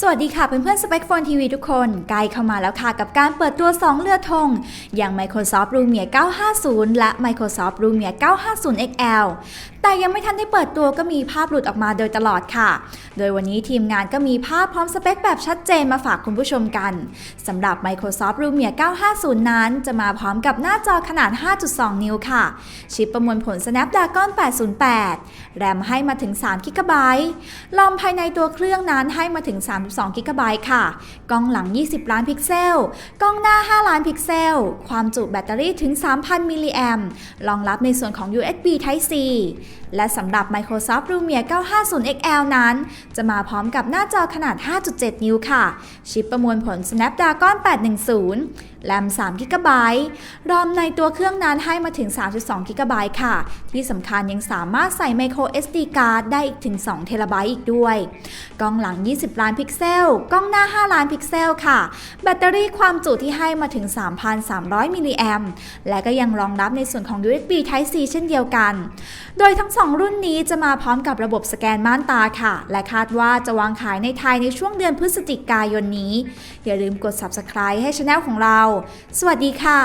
สวัสดีค่ะเพื่อนๆสเปคโฟนทีวีทุกคนใกล้เข้ามาแล้วค่ะกับการเปิดตัว 2 เรือธง อย่าง Microsoft Lumia 950 และ Microsoft Lumia 950 XL แต่ยังไม่ทันได้เปิดตัวก็มีภาพหลุดออกมาโดยตลอดค่ะ โดยวันนี้ทีมงานก็มีภาพพร้อมสเปคแบบชัดเจนมาฝากคุณผู้ชมกันสำหรับ Microsoft Lumia 950 นั้น จะมาพร้อมกับหน้าจอขนาด 5.2 นิ้วค่ะ ชิปประมวลผล Snapdragon 808 แรมให้มาถึง3 g b ลอมภายในตัวเครื่องนั้นให้มาถึง3 32 g b ค่ะ กล้องหลัง 20 ล้านพิกเซล กล้องหน้า 5 ล้านพิกเซล ความจุแบตเตอรี่ถึง 3,000 มิลลิแอมรองรับในส่วนของ USB Type C และสำหรับ Microsoft Lumia 950 XL นั้น จะมาพร้อมกับหน้าจอขนาด 5.7 นิ้วค่ะ ชิปประมวลผล Snapdragon 810 แรม3 g b รอมในตัวเครื่องนั้นให้มาถึง 32 g b ค่ะ ที่สำคัญยังสามารถใส่ Micro SD card ได้อีกถึง2 t b อีกด้วย กล้องหลัง 20 ล้านพิกเซล กล้องหน้า 5 ล้านพิกเซลค่ะ แบตเตอรี่ความจุที่ให้มาถึง 3,300 มิลลิแอมและก็ยังรองรับในส่วนของ USB Type C เช่นเดียวกัน โดยทั้ง 2 รุ่นนี้จะมาพร้อมกับระบบสแกนม่านตาค่ะ และคาดว่าจะวางขายในไทยในช่วงเดือนพฤศจิกายนนี้ อย่าลืมกด subscribe ให้ช anel ของเราสวัสดีค่ะ